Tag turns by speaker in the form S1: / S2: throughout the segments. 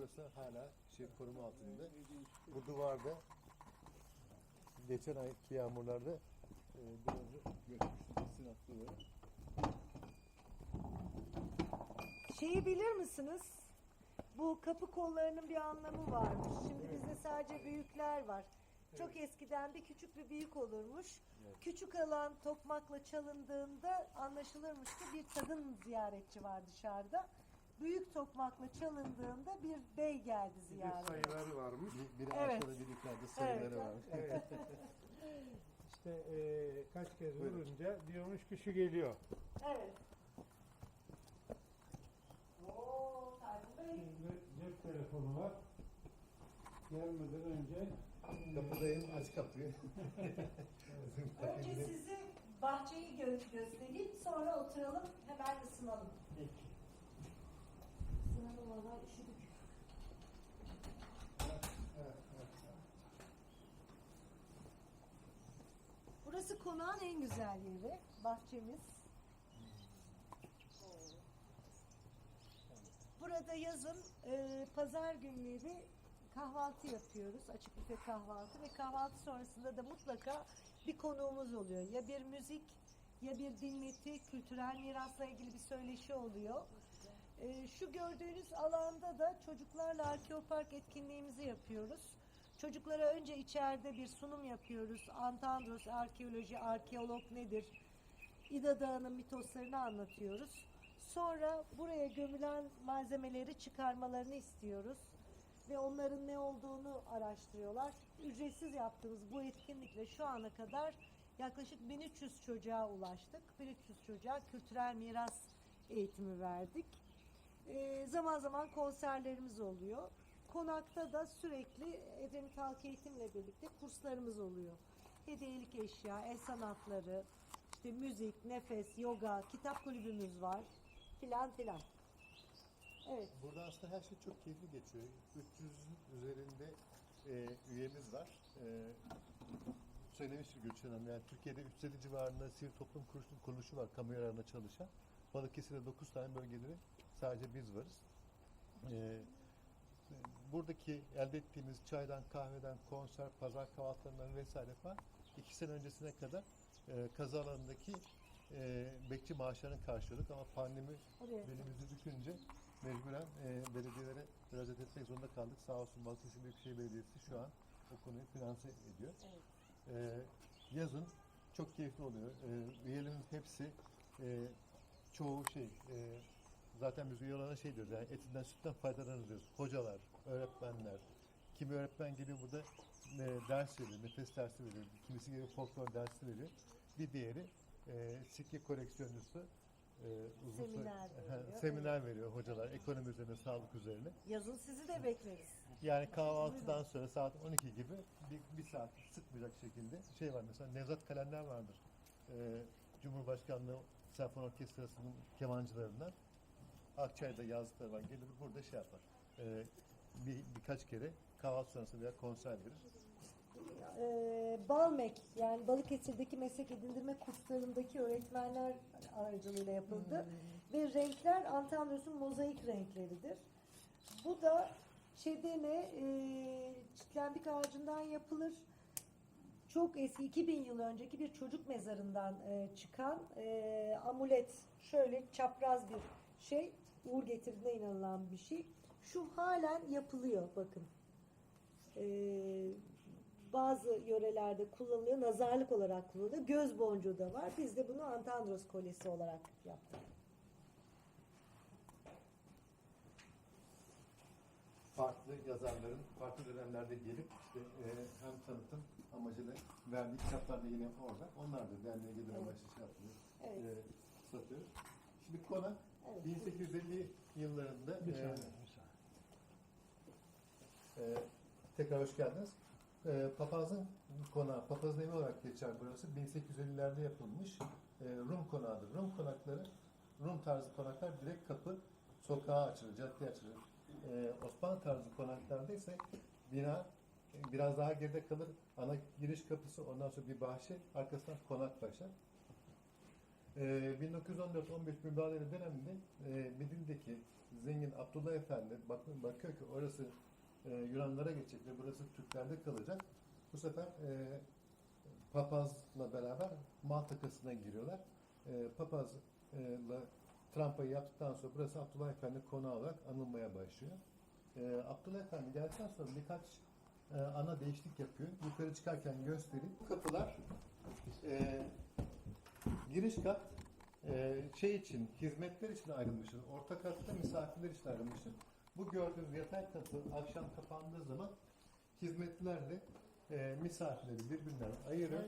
S1: burası hala şey koruma altında. Bu duvarda geçen ayki yağmurlarda e, da göçmüştü. Sinop duvarı.
S2: Şeyi bilir misiniz? Bu kapı kollarının bir anlamı varmış. Şimdi bizde sadece büyükler var. Çok eskiden bir küçük bir büyük olurmuş. Küçük alan tokmakla çalındığında anlaşılırmış ki bir kadın ziyaretçi var dışarıda. Büyük tokmakla çalındığında bir bey geldi
S3: Bir
S2: ziyarete.
S3: sayıları varmış.
S1: Bir, biri
S2: Evet.
S1: aşağıda biri yukarıda sayıları
S2: Evet.
S1: var.
S3: Evet. işte e, kaç kez vurunca diyormuş ki şu geliyor.
S2: Evet. Oo, Tayfun Bey.
S3: Şimdi cep telefonu var. Gelmeden önce
S1: Kapıdayım aç kapıyı.
S2: Önce sizi bahçeyi gö- göstereyim, sonra oturalım, hemen ısınalım. Burası konağın en güzel yeri, bahçemiz. Burada yazın e, pazar günleri kahvaltı yapıyoruz. Açık büfe kahvaltı ve kahvaltı sonrasında da mutlaka bir konuğumuz oluyor. Ya bir müzik ya bir dinleti, kültürel mirasla ilgili bir söyleşi oluyor. E, şu gördüğünüz alanda da çocuklarla arkeopark etkinliğimizi yapıyoruz. Çocuklara önce içeride bir sunum yapıyoruz. Antandros arkeoloji, arkeolog nedir? İda Dağı'nın mitoslarını anlatıyoruz. Sonra buraya gömülen malzemeleri çıkarmalarını istiyoruz. Ve onların ne olduğunu araştırıyorlar. Ücretsiz yaptığımız bu etkinlikle şu ana kadar yaklaşık 1300 çocuğa ulaştık. 1300 çocuğa kültürel miras eğitimi verdik. Ee, zaman zaman konserlerimiz oluyor. Konakta da sürekli Edremit Halk Eğitim'le birlikte kurslarımız oluyor. Hediyelik eşya, el sanatları, işte müzik, nefes, yoga, kitap kulübümüz var filan filan. Evet.
S1: Burada aslında her şey çok keyifli geçiyor. 300'ün üzerinde e, üyemiz var. E, söylemiştir Gülçin Hanım. Yani Türkiye'de 350 civarında sivil toplum kuruluşu, kuruluşu var kamu yararına çalışan. Balıkesir'de 9 tane bölgeleri sadece biz varız. E, buradaki elde ettiğimiz çaydan, kahveden, konser, pazar kahvaltılarından vesaire falan iki sene öncesine kadar e, kazı alanındaki e, bekçi maaşlarını karşılıyorduk ama pandemi belimizi bükünce mecburen e, belediyelere müracaat etmek zorunda kaldık. Sağ olsun Balıkesir Büyükşehir Belediyesi şu an o konuyu finanse ediyor.
S2: Evet.
S1: E, yazın çok keyifli oluyor. E, üyelerimiz hepsi e, çoğu şey e, zaten biz üye şey diyoruz yani etinden sütten faydalanırız diyoruz. Hocalar, öğretmenler, kimi öğretmen geliyor burada e, ders veriyor, nefes dersi veriyor, kimisi geliyor folklor dersi veriyor. Bir diğeri e, sikke koleksiyoncusu e, uzun süre-
S2: Seminer veriyor.
S1: seminer veriyor hocalar ekonomi üzerine, sağlık üzerine.
S2: Yazın sizi de bekleriz.
S1: Yani kahvaltıdan sonra saat 12 gibi bir, bir saat sıkmayacak şekilde şey var mesela Nevzat Kalender vardır. Ee, Cumhurbaşkanlığı Senfoni Orkestrası'nın kemancılarından Akçay'da yazdıkları var. Gelir burada şey yapar. Ee, bir, birkaç kere kahvaltı sonrası veya konser verir.
S2: Ee, Balmek yani Balıkesir'deki meslek edindirme kurslarındaki öğretmenler aracılığıyla yapıldı. Ve renkler Antandros'un mozaik renkleridir. Bu da çedene e, çitlenbik ağacından yapılır. Çok eski 2000 yıl önceki bir çocuk mezarından e, çıkan e, amulet şöyle çapraz bir şey uğur getirdiğine inanılan bir şey. Şu halen yapılıyor bakın. Ee, bazı yörelerde kullanılıyor, nazarlık olarak kullanılıyor. Göz boncuğu da var. Biz de bunu Antandros kolyesi olarak yaptık.
S1: farklı yazarların farklı dönemlerde gelip işte e, hem tanıtım amacıyla verdiği kitaplar da yine orada. Onlar da derneğe gelir amaçlı şey yapılıyor.
S2: Evet.
S1: E, satıyoruz. Şimdi konak
S2: Evet.
S1: 1850 yıllarında
S3: Bir
S1: e,
S3: saniye, saniye.
S1: e, tekrar hoş geldiniz. E, papazın konağı, papazın evi olarak geçer burası. 1850'lerde yapılmış e, Rum konağıdır. Rum konakları, Rum tarzı konaklar direkt kapı sokağa açılır, caddeye açılır. E, Osmanlı tarzı konaklarda ise bina e, biraz daha geride kalır. Ana giriş kapısı, ondan sonra bir bahçe, arkasından konak başlar. Ee, 1914-15 mübadele döneminde e, Midil'deki zengin Abdullah Efendi bakın bakıyor ki orası e, Yunanlara geçecek ve burası Türklerde kalacak. Bu sefer e, papazla beraber Malta kasına giriyorlar. E, papazla trampayı yaptıktan sonra burası Abdullah Efendi konağı olarak anılmaya başlıyor. E, Abdullah Efendi geldikten sonra birkaç e, ana değişiklik yapıyor. Yukarı çıkarken göstereyim. Bu kapılar e, giriş kat e, şey için, hizmetler için ayrılmıştır. Orta katta misafirler için ayrılmıştır. Bu gördüğünüz yatay kapı akşam kapandığı zaman hizmetlilerle e, misafirleri birbirinden ayırır.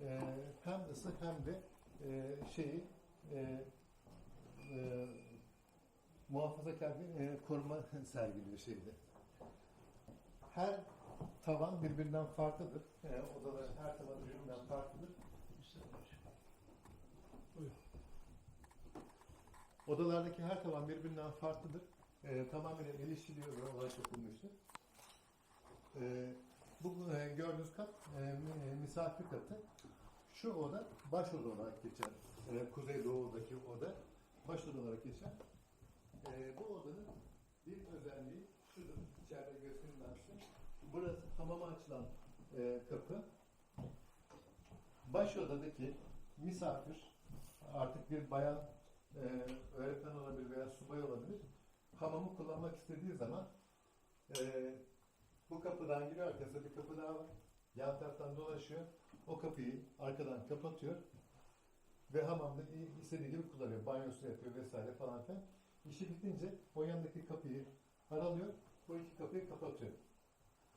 S1: E, hem ısı hem de e, şeyi e, e, muhafazakar bir e, koruma sergiliyor şeyde. Her tavan birbirinden farklıdır. E, odaların her tavanı birbirinden farklıdır. Odalardaki her tavan birbirinden farklıdır. E, tamamen el işçiliği olarak yapılmıştır. E, bu e, gördüğünüz kat e, e, misafir katı. Şu oda baş oda olarak geçer. E, Kuzeydoğu'daki oda baş oda olarak geçer. E, bu odanın bir özelliği şudur. İçeride göstereyim ben size. Burası hamama açılan e, kapı. Baş odadaki misafir artık bir bayan e, öğretmen olabilir veya subay olabilir. Hamamı kullanmak istediği zaman e, bu kapıdan giriyor arkasında bir kapı daha var. Yan taraftan dolaşıyor. O kapıyı arkadan kapatıyor. Ve hamamda istediği gibi kullanıyor. Banyosunu yapıyor vesaire falan filan. İşi bitince o yandaki kapıyı aralıyor. Bu iki kapıyı kapatıyor.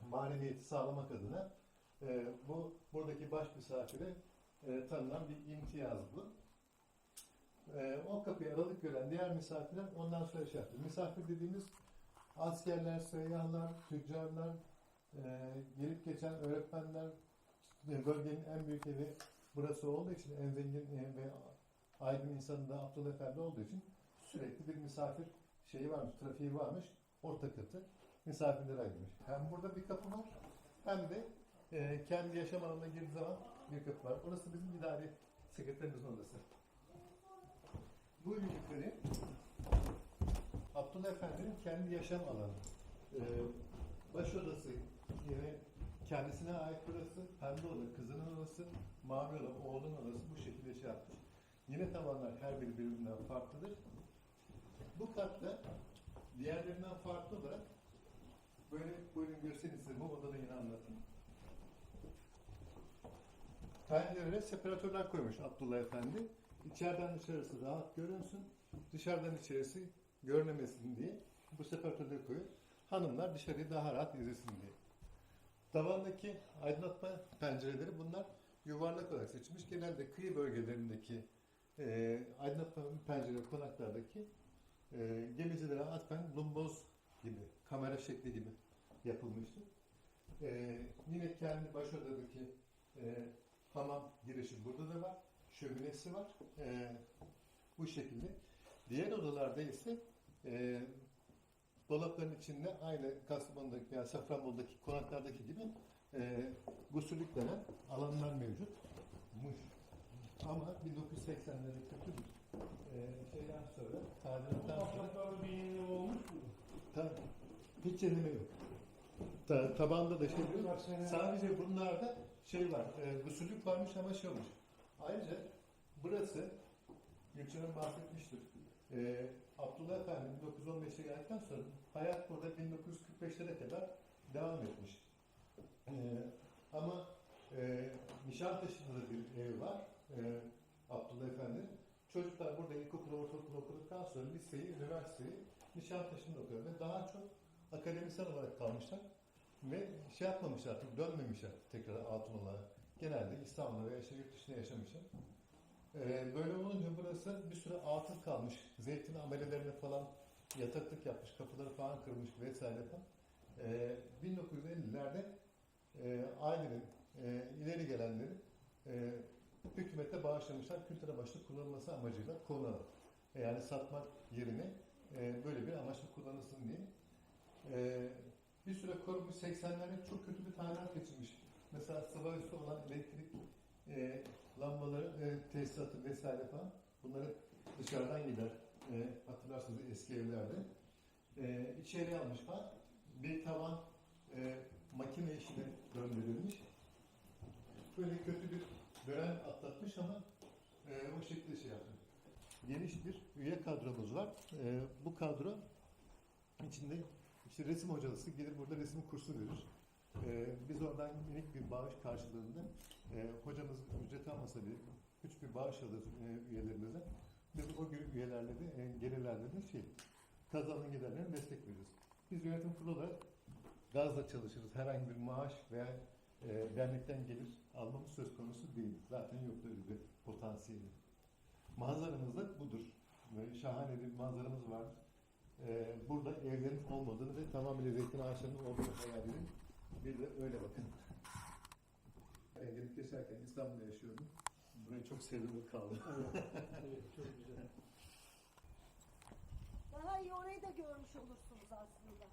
S1: Maneviyeti sağlamak adına e, bu buradaki baş misafire e, tanınan bir imtiyaz bu. E, o kapıyı aralık gören diğer misafirler ondan sonra şey yapıyor. Misafir dediğimiz askerler, seyyahlar, tüccarlar, e, gelip geçen öğretmenler, e, bölgenin en büyük evi burası olduğu için en zengin ve aydın insanı da Abdullah Efendi olduğu için sürekli bir misafir şeyi varmış, trafiği varmış, orta katı misafirlere ayrılmış. Hem burada bir kapı var hem de e, kendi yaşam alanına girdiği zaman bir kapı var. Orası bizim idari sekreterimizin odası. Buyurun yukarı. Abdullah Efendi'nin kendi yaşam alanı. Ee, baş odası yine kendisine ait burası. Pembe oda kızının odası. Mavi oda oğlunun odası. Bu şekilde şey yapmış. Yine tavanlar her biri birbirinden farklıdır. Bu katta diğerlerinden farklı olarak böyle buyurun göstereyim size. Bu odada yine anlatayım. Pencerelere separatörler koymuş Abdullah Efendi. İçeriden dışarısı rahat görünsün, dışarıdan içerisi görünemesin diye bu separatörleri koyuyor. Hanımlar dışarıyı daha rahat izlesin diye. Tavandaki aydınlatma pencereleri bunlar yuvarlak olarak seçilmiş. Genelde kıyı bölgelerindeki e, aydınlatma pencere konaklardaki e, gemicilere atfen lumboz gibi, kamera şekli gibi yapılmıştır. E, yine kendi baş odadaki e, hamam girişi burada da var. Şöminesi var. E, bu şekilde. Diğer odalarda ise e, dolapların içinde aynı Kastamonu'daki yani Safranbolu'daki konaklardaki gibi e, gusüllük denen alanlar mevcut. Muş. Ama 1980'lerde kötü bir e, şeyden sonra, tadilattan sonra
S3: bir yenileme olmuş mu?
S1: ta, hiç yenileme yok. Ta, tabanda da şey yok. Sadece bunlarda şey var, e, gusüllük varmış ama şey olmuş. Ayrıca burası, Gülçin Hanım bahsetmiştir. E, Abdullah Efendi 1915'e geldikten sonra hayat burada 1945'lere kadar devam etmiş. E, ama e, Nişantaşı'nda da bir ev var e, Abdullah Efendi. Çocuklar burada ilkokulu, ortaokulu okuduktan sonra liseyi, üniversiteyi Nişantaşı'nda okuyor ve daha çok akademisyen olarak kalmışlar. Ve şey yapmamışlar dönmemişler tekrar Altınoluk'a. Genelde İstanbul'da veya işte yurt dışında yaşamışlar. Ee, böyle olunca burası bir süre atıl kalmış. Zeytin amelelerine falan yataklık yapmış, kapıları falan kırmış vesaire falan. Ee, 1950'lerde e, ailenin e, ileri gelenleri e, hükümete bağışlamışlar. Kültüre başta kullanılması amacıyla konağı. E, yani satmak yerine e, böyle bir amaçla kullanılsın diye. E, bir süre korunmuş 80'lerde çok kötü bir tadilat geçirmiş. Mesela sabah üstü olan elektrik e, lambaları, e, tesisatı vesaire falan bunları dışarıdan gider e, hatırlarsınız eski evlerde. E, içeri almışlar. Bir tavan e, makine işine döndürülmüş. Böyle kötü bir dönem atlatmış ama e, o şekilde şey yapmış. Geniş bir üye kadromuz var. E, bu kadro içinde işte resim hocası gelir burada resim kursu verir. E, biz oradan minik bir bağış karşılığında e, hocamız ücret almasa bile küçük bir bağış alır e, üyelerimize. Biz o gün üyelerle de e, gelirlerle de şey kazanan giderlerine destek veririz. Biz yönetim kurulu olarak gazla çalışırız. Herhangi bir maaş veya e, dernekten gelir almamız söz konusu değil. Zaten yok öyle bir potansiyeli. Manzaramız da budur. Böyle şahane bir manzaramız var. E, burada evlerin olmadığını ve tamamıyla zeytin ağaçlarının olduğunu hayal edin. Bir de öyle bakın. Evlilik yaşarken İstanbul'da yaşıyordum. Burayı çok sevdim kaldı.
S3: evet, çok güzel.
S2: Daha iyi orayı da görmüş olursunuz aslında.